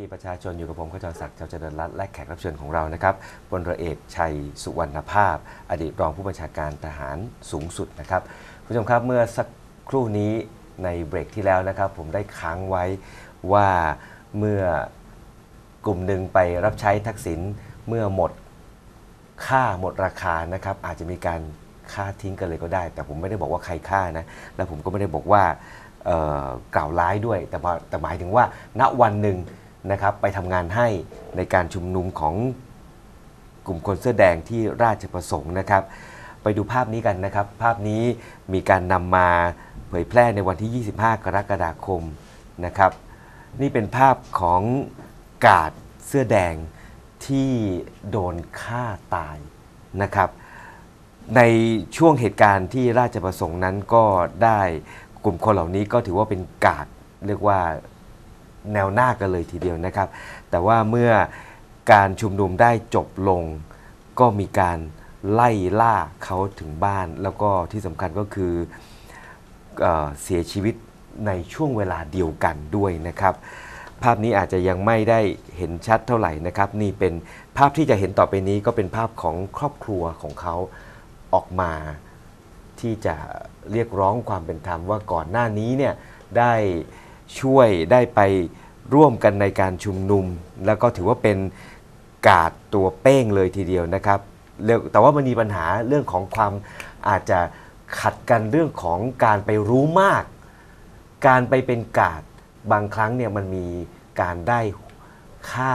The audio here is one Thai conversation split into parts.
ที่ประชาชนอยู่กับผมขจรศักดิ์เจ้าเจริญรัตน์และแขกรับเชิญของเรานะครับพลเรือเอกชัยสุวรรณภาพ อดีตรองผู้บัญชาการทหารสูงสุดนะครับผู้ชมครับเมื่อสักครู่นี้ในเบรกที่แล้วนะครับ ผมได้ค้างไว้ว่าเมื่อกลุ่มหนึ่งไปรับใช้ทักษิณเมื่อหมดค่าหมดราคานะครับอาจจะมีการฆ่าทิ้งกันเลยก็ได้ แต่ผมไม่ได้บอกว่าใครฆ่านะและผมก็ไม่ได้บอกว่ากล่าวร้ายด้วย แต่แต่หมายถึงว่าณวันหนึ่ง นะครับไปทำงานให้ในการชุมนุมของกลุ่มคนเสื้อแดงที่ราชประสงค์นะครับ ไปดูภาพนี้กันนะครับ ภาพนี้มีการนำมาเผยแพร่ในวันที่ 25 กรกฎาคมนะครับ นี่เป็นภาพของกาดเสื้อแดงที่โดนฆ่าตายนะครับ ในช่วงเหตุการณ์ที่ราชประสงค์นั้นก็ได้กลุ่มคนเหล่านี้ก็ถือว่าเป็นกาดเรียกว่า แนวหน้ากันเลยทีเดียวนะครับ แต่ว่าเมื่อการชุมนุมได้จบลง ก็มีการไล่ล่าเขาถึงบ้าน แล้วก็ที่สำคัญก็คือเออเสียชีวิตในช่วงเวลาเดียวกันด้วยนะครับ ภาพนี้อาจจะยังไม่ได้เห็นชัดเท่าไหร่นะครับ นี่เป็นภาพที่จะเห็นต่อไปนี้ก็เป็นภาพของครอบครัวของเขาออกมาที่จะเรียกร้องความเป็นธรรมว่าก่อนหน้านี้เนี่ยได้ ช่วยได้ไปร่วมกันในการชุมนุม แล้วก็ถือว่าเป็นกาดตัวเป้งเลยทีเดียวนะครับ แต่ว่ามันมีปัญหาเรื่องของความอาจจะขัดกันเรื่องของการไปรู้มาก การไปเป็นกาดบางครั้งเนี่ยมันมีการได้ค่า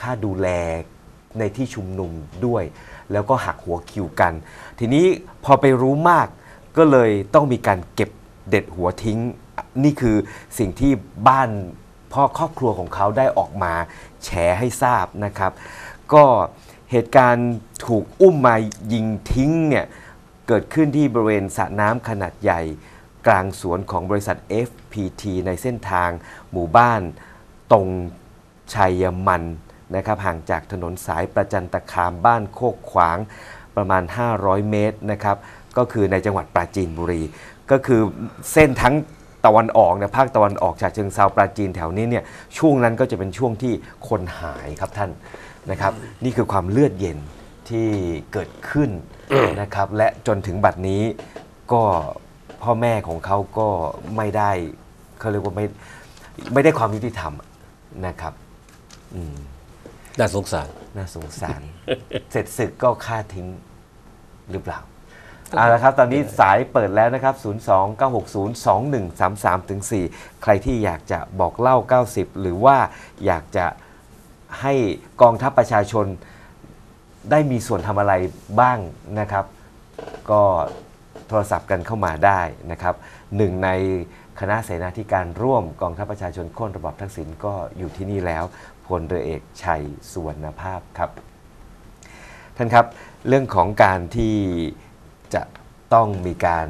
ค่าดูแลในที่ชุมนุมด้วย แล้วก็หักหัวคิวกัน ทีนี้พอไปรู้มากก็เลยต้องมีการเก็บเด็ดหัวทิ้ง นี่คือสิ่งที่บ้านพ่อครอบครัวของเขาได้ออกมาแฉให้ทราบนะครับ ก็เหตุการณ์ถูกอุ้มมายิงทิ้งเนี่ยเกิดขึ้นที่บริเวณสระน้ำขนาดใหญ่ กลางสวนของบริษัท FPT ในเส้นทางหมู่บ้านตรงชัยมันนะครับห่างจากถนนสายประจันตคามบ้านโคกขวางประมาณ 500 เมตรนะครับ ก็คือในจังหวัดปราจีนบุรี ก็คือเส้นทั้ง ตะวันออกเนี่ยภาคตะวันออกจากเชิงเซาปราจีนแถวนี้เนี่ยช่วงนั้นก็จะเป็นช่วงที่คนหายครับท่านนะครับ นี่คือความเลือดเย็นที่เกิดขึ้นนะครับ และจนถึงบัดนี้ก็พ่อแม่ของเขาก็ไม่ได้เขาเรียกว่าไม่ไม่ได้ความยุติธรรมนะครับอืมน่าสงสารน่าสงสาร เสร็จศึกก็ฆ่าทิ้งหรือเปล่า เอาละครับตอนนี้สายเปิดแล้วนะครับ 029602133ถึง4ใครที่อยากจะบอกเล่า 90 หรือว่าอยากจะให้กองทัพประชาชนได้มีส่วนทำอะไรบ้างนะครับ ก็โทรศัพท์กันเข้ามาได้นะครับหนึ่งในคณะเสนาธิการร่วมกองทัพประชาชนโค่นระบอบทักษิณก็อยู่ที่นี่แล้วพลเรือเอกชัยสุวรรณภาพครับ ท่านครับเรื่องของการที่ จะต้องมีการ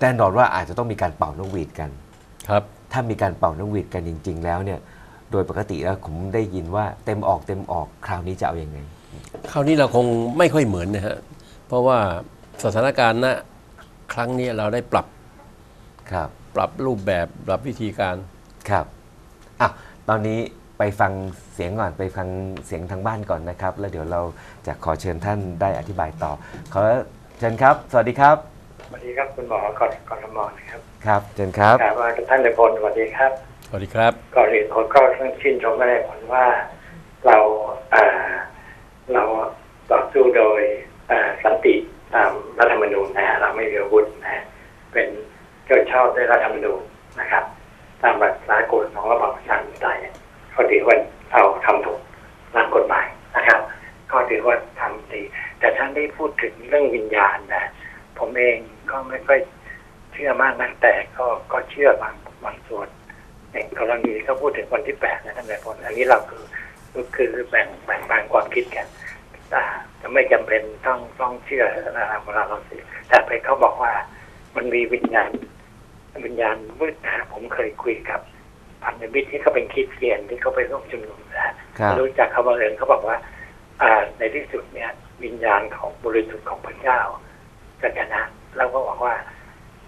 แน่นอนว่าอาจจะต้องมีการเป่านกหวีดกันครับ ถ้ามีการเป่านกหวีดกันจริง ๆ แล้วเนี่ยโดยปกติแล้วผมได้ยินว่าเต็มออกเต็มออกคราวนี้จะเอาอยัางไง คราวนี้เราคงไม่ค่อยเหมือนนะฮะเพราะว่าสถานการณ์ณครั้งนี้เราได้ปรับครับ ปรับรูปแบบปรับวิธีการครับอะตอนนี้ไปฟังเสียงก่อนไปฟังเสียงทางบ้านก่อนนะครับ แล้วเดี๋ยวเราจะขอเชิญท่านได้อธิบายต่อขอ เชิญครับ สวัสดีครับ สวัสดีครับคุณหมอกรกรทมนะครับ ครับเชิญครับครับว่าท่านในพลสวัสดีครับ สวัสดีครับก่อนอื่นผมก็ต้องชื่นชมท่านในพลว่าเราอ่าเราต่อสู้โดยอ่าสันติตามรัฐธรรมนูญนะฮะเราไม่มีอาวุธนะฮะเป็นเกิดชอบด้วยรัฐธรรมนูญนะครับ ตามหลักสากลของระบอบประชาธิปไตยก็ถือว่าเราทำถูกตามกฎหมายนะครับ ก็ถือว่าทำดี แต่ท่านได้พูดถึงเรื่องวิญญาณนะผมเองก็ไม่ค่อยเชื่อมากนักแต่ก็ก็เชื่อบางบางส่วนอย่างกรณีที่เขาพูดถึงวันที่แปดนะท่านนายพลอันนี้เราคือคือคือแบ่งแบ่งบางความคิดกันแต่จะไม่จำเป็นต้องต้องเชื่อนะครับเวลาเราเสียแต่ไปเขาบอกว่ามันมีวิญญาณวิญญาณมืดนะฮะผมเคยคุยกับพันธมิตรที่เขาเป็นคริดเตียนที่เขาไปร่วมชุมนุมนะฮะครับรู้จักเขาบังเอิญเขาบอกว่า อ่าในที่สุดเนี่ย วิญญาณของบริสุทธิ์ของพระเจ้าจะชนะแล้วก็บอกว่า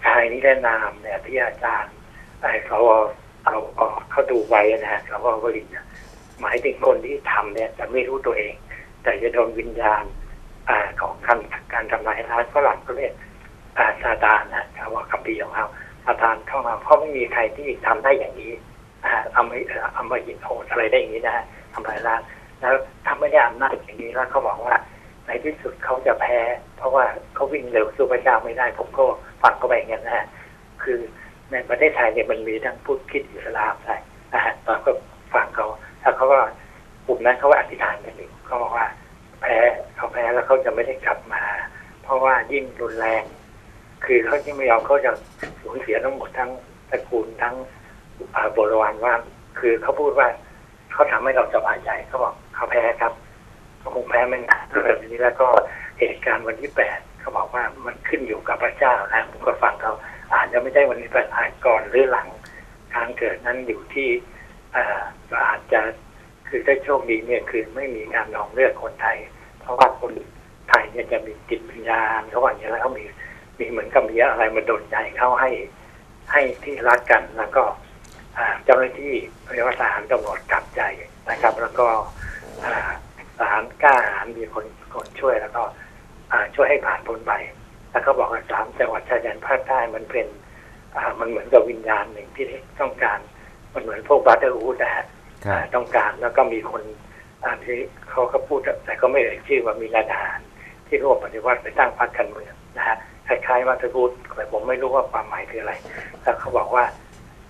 ชายนิรนามเนี่ยที่อาจารย์ไอ้เขาเอาเออาเขาดูไว้นะฮะเขาก็วลินทร์เนี่ยหมายถึงคนที่ทำเนี่ยจะไม่รู้ตัวเอง แต่จะโดนวิญญาณอ่าของการการทำลายล้างฝรั่งก็เรียกอาซาตานนะเขาว่าคัมภีของเขาซาตานเข้ามาเพราะไม่มีใครที่ทำได้อย่างนี้อ่าเอาไม่เอามาหินโหดอะไรได้อย่างนี้นะฮะทำลายล้างแล้วทำไม่ได้อำนาจอย่างนี้แล้วเขาบอกว่า ในที่สุดเขาจะแพ้ เพราะว่าเขาวิ่งเร็วสู้พระเจ้าไม่ได้ ผมก็ฟังเขาไปอย่างนั้นนะฮะคือในประเทศไทยเนี่ยมันมีทั้งพุทธคิดอิสลามใช่นะฮะตอนก็ฟังเขาแล้วเขาก็กลุ่มนั้นเขาก็อธิษฐานกันอยู่เขาบอกว่า แพ้เขาแพ้แล้วเขาจะไม่ได้กลับมา เพราะว่ายิ่งรุนแรง คือเขายิ่งไม่ยอมเขาจะสูญเสียทั้งหมดทั้งตระกูลทั้งบริวารว่า คือเขาพูดว่าเขาทำให้เราสบายใจเขาบอกเขาแพ้ครับ เขาคงแพ้ไม่นานแบบนี้แล้วก็เหตุการณ์วันที่แปดเขาบอกว่ามันขึ้นอยู่กับพระเจ้านะผมก็ฟังเขาอาจจะไม่ใช่วันที่แปดอาจก่อนหรือหลังการเกิดนั้นอยู่ที่อาอาจจะคือถ้าโชคดีเนี่ยคือไม่มีการนองเลือกคนไทย เพราะว่าคนไทยเนี่ยจะมีจิตวิญญาณเขาว่าอย่างนี้แล้วเขามีมีเหมือนกับมีอะไรมาดนใจเขาให้ให้ที่รักกันแล้วก็เจ้าหน้าที่เรียกว่าทหารตำรวจกลับใจนะครับ แล้วก็ อ่าทหารกล้าหาญมีคนคนช่วยแล้วก็อ่าช่วยให้ผ่านพ้นไป แล้วก็บอกว่าสามจังหวัดชายแดนภาคใต้มันเป็นอ่ามันเหมือนกับวิญญาณหนึ่งที่ต้องการ มันเหมือนพวกบัตเตอร์วูดนะฮะครับอ่าต้องการแล้วก็มีคนอ่าที่เขาก็พูดแต่ก็ไม่เอ่ยชื่อว่ามีทหารที่ร่วมปฏิวัติไปตั้งพรรคการเมืองนะฮะคล้ายๆว่าจะพูดแต่ผมไม่รู้ว่าความหมายคืออะไร แล้วเขาบอกว่า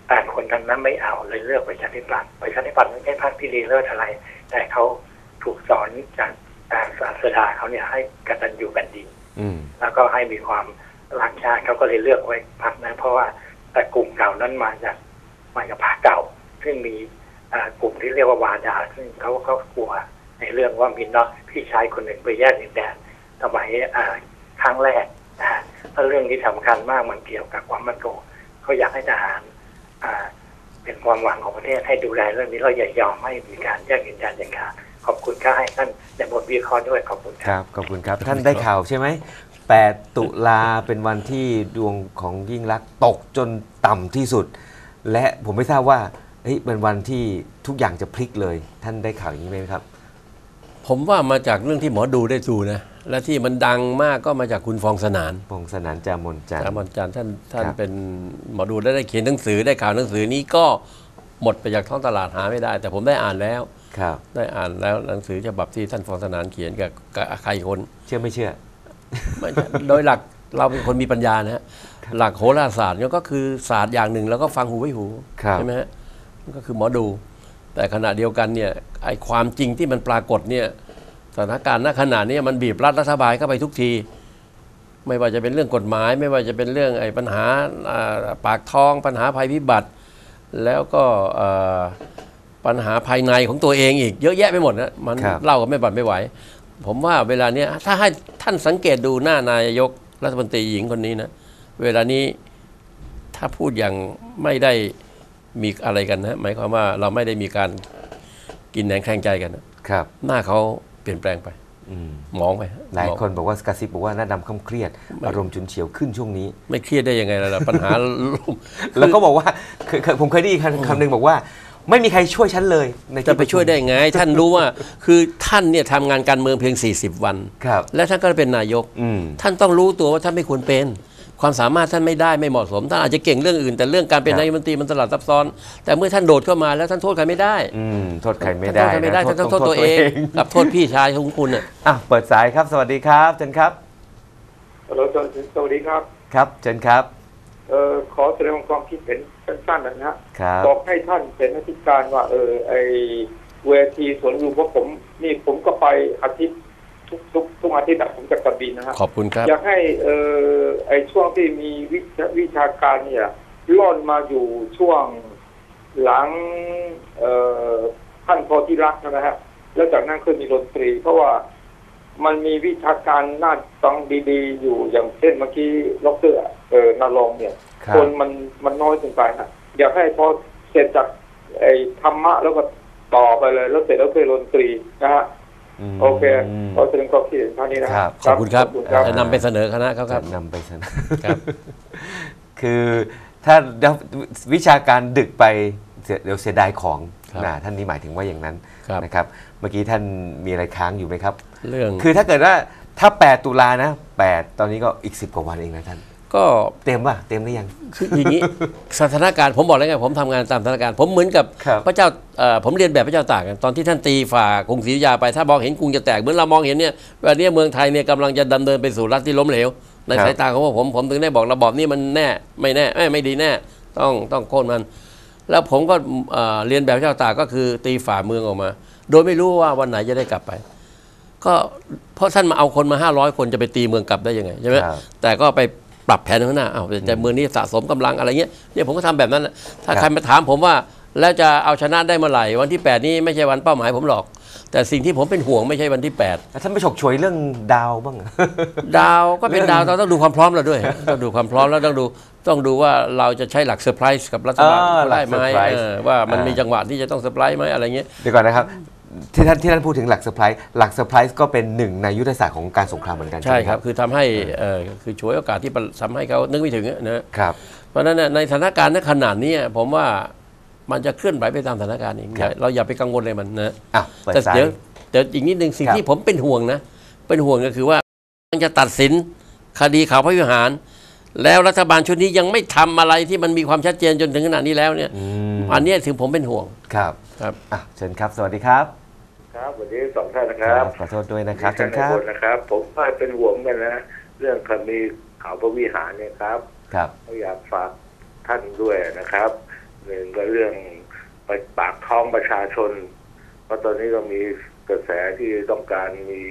อ่าคนนั้นนั้นไม่เอาเลยเลือกประชาธิปัตย์ประชาธิปัตย์ไม่ใช่พรรคที่ดีเลิศอะไร แต่เขา ถูกสอนจากอ่าศาสดาเขาเนี่ยให้กตัญญูแผ่นดินอืมแล้วก็ให้มีความรักชาติเขาก็เลยเลือกไว้พรรคนั้นเพราะว่าแต่กลุ่มเก่านั้นมาจากมาจากพรรคเก่า ซึ่งมีอ่ากลุ่มที่เรียกว่าวาดา ซึ่งเขาเขากลัวในเรื่องว่ามีน้องพี่ชายคนหนึ่งไปแยกดินแดนสมัยอ่าครั้งแรกนะฮะแล้วเรื่องนี้สำคัญมากมันเกี่ยวกับความมั่นคงเขาอยากให้ทหารอ่าเป็นความหวังของประเทศให้ดูแลเรื่องนี้เราอย่ายอมให้มีการแยกดินแดนอย่างขาด ขอบคุณค่าให้ท่านในบทวิเคราะห์ด้วยขอบคุณคครับ รับขอบคุณครับ ท่านได้ข่าวใช่ไหม 8 ตุลาเป็นวันที่ดวงของยิ่งลักษณ์ตกจนต่ำที่สุด และผมไม่ทราบว่าเฮ้ยเป็นวันที่ทุกอย่างจะพลิกเลย ท่านได้ข่าวอย่างนี้ไหมครับ ผมว่ามาจากเรื่องที่หมอดูได้ดูนะ และที่มันดังมากก็มาจากคุณฟองสนานพงศนานจามนจันทอาร์มอนจันทร์ท่านท่านครับ เป็นหมอดูและได้เขียนหนังสือได้ข่าวหนังสือนี้ก็หมดไปจากท้องตลาดหาไม่ได้ แต่ผมได้อ่านแล้ว ครับ ได้อ่านแล้วหนังสือฉบับที่ท่านฟองสนานเขียนกับกับใครคนเชื่อไม่เชื่อ ไม่ใช่โดยหลักเราเป็นคนมีปัญญานะฮะหลักโหราศาสตร์เนี่ยก็คือศาสตร์อย่างหนึ่ง แล้วก็ฟังหูไว้หูครับ ใช่ไหมฮะมันก็คือหมอดู แต่ขณะเดียวกันเนี่ยไอ้ความจริงที่มันปรากฏเนี่ยสถานการณ์ณขณะนี้มันบีบรัดรัฐบาลเข้าไปทุกที ไม่ว่าจะเป็นเรื่องกฎหมาย ไม่ว่าจะเป็นเรื่องไอ้ปัญหาอ่าปากท้อง ปัญหาภัยพิบัติ แล้วก็เอ่อ ปัญหาภายในของตัวเองอีกเยอะแยะไปหมดนะมันครับเล่ากันไม่บัดไม่ไหว ผมว่าเวลาเนี้ยถ้าให้ท่านสังเกตดูหน้านายกรัฐมนตรีหญิงคนนี้นะ เวลานี้ถ้าพูดอย่างไม่ได้มีอะไรกันนะหมายความว่าเราไม่ได้มีการกินแหนงแข่งใจกันนะครับ หน้าเขาเปลี่ยนแปลงไปอืมมองไปหลายมองคนบอกว่ากระซิบบอกว่าหน้าดำคำเครียด อารมณ์ฉุนเฉียวขึ้นช่วงนี้ ไม่เครียดได้ยังไงล่ะปัญหาแล้วก็บอกว่าเคยเคยผมเคยได้ยินคำคำหนึ่งบอกว่า ไม่มีใครช่วยฉันเลยในที่จะไปช่วยได้ไง ท่านรู้ว่าคือท่านเนี่ยทำงานการเมืองเพียง 40 วัน ครับ และท่านก็เป็นนายก อืม ท่านต้องรู้ตัวว่าท่านไม่ควรเป็น ความสามารถท่านไม่ได้ไม่เหมาะสม ท่านอาจจะเก่งเรื่องอื่น แต่เรื่องการเป็นครับนายกรัฐมนตรีมันตลาดซับซ้อน แต่เมื่อท่านโดดเข้ามาแล้วท่านโทษใครไม่ได้อืม โทษใครไม่ท่านโทได้ษใครไม่ได้นะท่านต้องโทษตัวเองกับโทษพี่ชายของคุณน่ะ อะเปิดสายครับ สวัสดีครับ เชิญครับ ฮัลโหลสวัสดีครับ ครับ เชิญครับ เอ่อขอแสดงความคิดเห็นสั้นๆนะฮะครับบอกให้ท่านเป็นอธิการว่า เออ ไอเวทีสวนลุมเพราะผม นี่ผมก็ไปอาทิตย์ทุกทุกทุกอาทิตย์อะผมจะกระบินนะฮะขอบคุณครับ อยากให้เออไอช่วงที่มีวิชาวิชาการเนี่ยล่อนมาอยู่ช่วงหลังเอ่อท่านโพธิรักษ์นะฮะแล้วจากนั้นคือมีดนตรี เพราะว่า มันมีวิชาการน่าต้องดีๆ อยู่อย่างเช่นเมื่อกี้ดรเออนาลงค์เนี่ยครับคนมันมันน้อยเกินไปนะอยากให้พอเสร็จจากไอ้ธรรมะแล้วก็ต่อไปเลย แล้วเสร็จแล้วคือดนตรีนะฮะมโอเคขอแสดงความคิดเห็นเท่านี้นะครับ ขอบคุณครับขอบคุณครับจะนำไปเสนอคณะเขาครับจะนำไปเสนอครับ คือถ้าวิชาการดึกไปเสียเดี๋ยวเสียดายของครับ นะท่านนี้หมายถึงว่าอย่างนั้นครับนะครับ เมื่อกี้ท่านมีอะไรค้างอยู่ไหมครับ เรื่อง คือถ้าเกิดว่าถ้า 8 ตุลานะ 8 ตอนนี้ก็อีก 10 กว่าวันเองนะท่าน ก็เต็มป่ะ เต็มหรือยัง คืออย่างนี้ สถานการณ์ผมบอกแล้วไงผมทำงานตามสถานการณ์ผมเหมือนกับครับพระเจ้าเอ่อผมเรียนแบบพระเจ้าตากอะตอนที่ท่านตีฝ่ากรุงศรีอยุธยาไป ถ้ามองเห็นกรุงจะแตกเหมือนเรามองเห็นเนี่ยวันนี้เมืองไทยเนี่ยกำลังจะดำเนินไปสู่รัฐที่ล้มเหลวในครับสายตาของพวกผมผมถึงได้บอกระบอบนี้มันแน่ไม่แน่เอ้ยไม่ดีแน่ ต้องต้องโค่นมัน แล้วผมก็เอ่อเรียนแบบพระเจ้าตากก็คือตีฝ่าเมืองออกมา โดยไม่รู้ว่าวันไหนจะได้กลับไป ก็เพราะท่านมาเอาคนมา 500 คนจะไปตีเมืองกลับได้ยังไงใช่ไหมครับแต่ก็ไปปรับแผนข้างหน้าอ้าวแต่เมืองนี้สะสมกำลังอะไรเงี้ยเนี่ยผมก็ทำแบบนั้นน่ะถ้าครับใครมาถามผมว่าแล้วจะเอาชนะได้เมื่อไหร่ วันที่ 8 นี้ไม่ใช่วันเป้าหมายผมหรอก แต่สิ่งที่ผมเป็นห่วงไม่ใช่วันที่แล้วท่านไม่ฉกฉวยเรื่องดาวบ้าง8ดาวก็เป็นดาวเราต้องดูความพร้อมเราด้วยต้องดูความพร้อมแล้วต้องดู ต้องดูว่าเราจะใช้หลักเซอร์ไพรส์กับรัฐบาลอ่าหลัได้กไหม surprise เออว่ามันอ่ามีมีจังหวะที่จะต้องเซอร์ไพรส์ไหมอะไรเงี้ย เดี๋ยวก่อนนะครับที่ท่านที่ท่านพูดถึงหลักเซอร์ไพรส์หลักเซอร์ไพรส์ก็เป็นหนึ่งในยุทธศาสตร์ของการสงครามเหมือนกันใช่ไหมครับ คือทำให้เอ่อคือช่วยโอกาสที่ทำให้เขานึกไม่ถึงอะนะ ครับ เพราะฉะนั้นน่ะในสถานการณ์ณขนาดนี้ผมว่ามันจะเคลื่อนไหวไปตามสถานการณ์เองครับ เราอย่าไปกังวลเลยมันนะอะเปิดแต่สาย เดี๋ยวเดี๋ยวอีกนิดหนึ่งสิ่งครับ ที่ผมเป็นห่วงนะ เป็นห่วงก็คือว่ามันจะตัดสินคดีข่าวพระวิหาร แล้วรัฐบาลชุดนี้ยังไม่ทำอะไรที่มันมีความชัดเจนจนถึงขนาดนี้แล้วเนี่ยอืมอันเนี้ยถึงผมเป็นห่วงครับครับอะเชิญครับ สวัสดีครับ ครับวันนี้สองท่านนะครับขอโทษด้วยนะครับท่าเชินญในครับบนนะครับ ผมก็เป็นห่วงกันนะเรื่องคดีเขาพระวิหารเนี่ยครับ ครับก็อยากฝากท่านด้วยนะครับหนึ่งก็เรื่องไปปากท้องประชาชนเพราะตอนนี้ก็มีกระแสที่ต้องการมี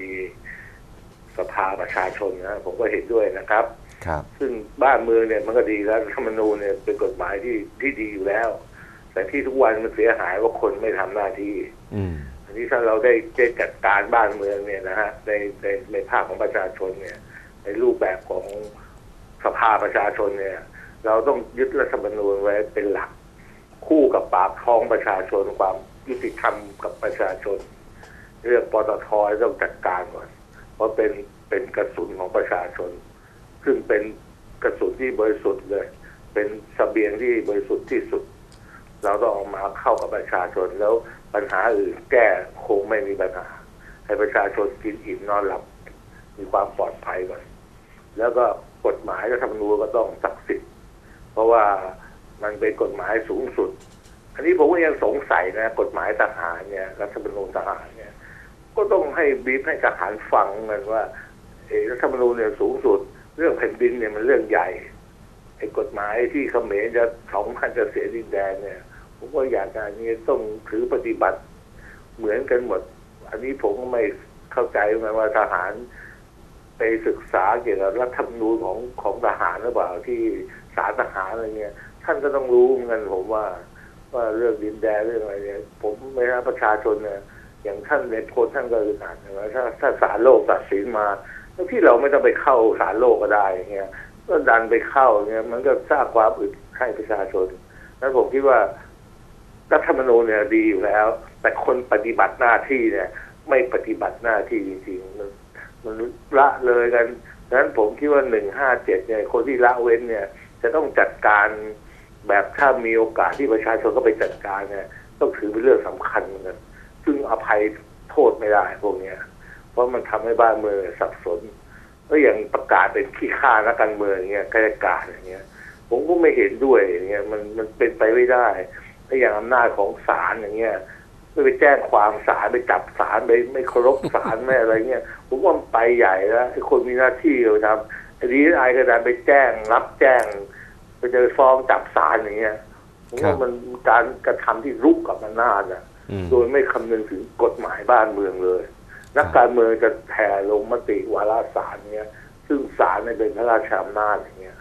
สภาประชาชนนะผมก็เห็นด้วยนะครับ ครับซึ่งบ้านเมืองเนี่ยมันก็ดีแล้วรัฐธรรมนูญเนี่ยเป็นกฎหมายที่ที่ดีอยู่แล้ว แต่ที่ทุกวันมันเสียหายว่าคนไม่ทำหน้าที่ อืมอันนี้ถ้าเราได้ได้จัดการบ้านเมืองเนี่ยนะฮะในในในภาคของประชาชนเนี่ย ในรูปแบบของสภาประชาชนเนี่ย เราต้องยึดรัฐธรรมนูญไว้เป็นหลัก คู่กับปากท้องประชาชนความยุติธรรมกับประชาชน เรื่องปตทต้องจัดการก่อน เพราะเป็นเป็นกระสุนของประชาชน ซึ่งเป็นกระสุนที่บริสุทธิ์เลย เป็นเสบียงที่บริสุทธิ์ที่สุด เราต้องเอามาเข้ากับประชาชนแล้วปัญหาอื่นแก้คงไม่มีปัญหา ให้ประชาชนกินอิ่มนอนหลับ มีความปลอดภัยก่อน แล้วก็กฎหมายรัฐธรรมนูญก็ต้องศักดิ์สิทธิ์ เพราะว่ามันเป็นกฎหมายสูงสุด อันนี้ผมก็ยังสงสัยนะ กฎหมายทหารเนี่ยรัฐธรรมนูญทหารเนี่ย ก็ต้องให้บีบให้ทหารฟังกันว่ารัฐธรรมนูญเนี่ยสูงสุด เรื่องแผ่นดินเนี่ยมันเรื่องใหญ่ไอ้กฎหมายที่เขมรจะสองพันจะเสียดินแดนเนี่ยผมว่าอยากการนี้ต้องถือปฏิบัติ เหมือนกันหมด อันนี้ผมก็ไม่เข้าใจเหมือนว่าทหารไปศึกษาเกี่ยวกับรัฐธรรมนูญของของทหารหรือเปล่าที่ศาลทหารอะไรเงี้ยท่านก็ต้องรู้เหมือนกันผมว่า ว่าเรื่องดินแดนเรื่องอะไรเนี่ยผมไม่ใช่ประชาชนเนี่ยอย่างท่านในโพลท่านก็อึดอัดนะถ้าถ้าศาลโลกตัดสินมา ที่เราไม่ต้องไปเข้าศาลโลกก็ได้เงี้ยก็ดันไปเข้าเนี่ยมันก็สร้างความอึดให้ประชาชนนั้นผมคิดว่ารัฐธรรมนูญเนี่ยดีอยู่แล้ว แต่คนปฏิบัติหน้าที่เนี่ย ไม่ปฏิบัติหน้าที่จริงๆมันมันละเลยกันดังนั้นผมคิดว่าหนึ่งห้าเจ็ดเนี่ย คนที่ละเว้นเนี่ย จะต้องจัดการแบบถ้ามีโอกาสที่ประชาชนก็ไปจัดการเนี่ยต้องถือเป็นเรื่องสำคัญเหมือนกันซึ่งอภัยโทษไม่ได้พวกเนี้ย เพราะมันทำให้บ้านเมืองสับสนก็อย่างประกาศเป็นขี้ข้านักการเมืองอย่างเงี้ยข้าราชการอย่างเงี้ย ผมก็ไม่เห็นด้วยอย่างเงี้ยมันมันเป็นไปไม่ได้ถ้าอย่างอำนาจของศาลอย่างเงี้ยไม่ไปแจ้งความศาลไปจับศาลไปไม่เคารพศาลไม่อะไรเงี้ยผมว่ามันไปใหญ่แล้วไอ้คนมีหน้าที่เราทำไอ้ดีไอก็ได้ไปแจ้งรับแจ้งไปเจอฟ้องจับศาลอย่างเงี้ยผมครัว่าบมันการกระทำที่รุกกับอำนาจอะอืมโดยไม่คำนึงถึงกฎหมายบ้านเมืองเลย นักการเมืองจะแผ่ลงมติวาระศาลเนี้ยซึ่งศาลเนี่ยเป็นพระราชอำนาจอย่างเงี้ย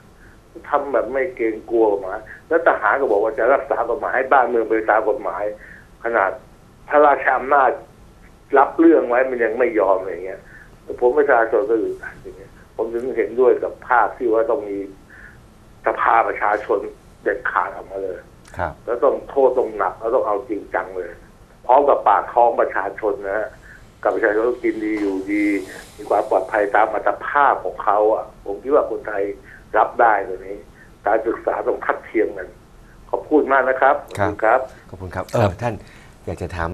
ทำแบบไม่เกรงกลัวกฎหมายแล้วทหารก็บอกว่าจะรักษากฎหมายให้บ้านเมืองเป็นไปตามกฎหมาย ขนาดพระราชอำนาจรับเรื่องไว้มันยังไม่ยอมอย่างเงี้ยแต่ผมประชาชนก็อึดอัดอย่างเงี้ยผมถึงเห็นด้วยกับภาพที่ว่าต้องมีสภาประชาชนเด็ดขาดออกมาเลยครับแล้วต้องโทษต้องหนักแล้วต้องเอาจริงจังเลยพร้อมกับปากท้องประชาชนนะฮะ กับประชาชนต้องกินดีอยู่ดี มีความปลอดภัยตามอัตภาพของเขาอะ ผมคิดว่าคนไทยรับได้ตัวนี้ การศึกษาต้องทัดเทียมกัน ขอบคุณมากนะครับขอบคุณครับ ขอบคุณครับ เออ ท่านอยากจะถาม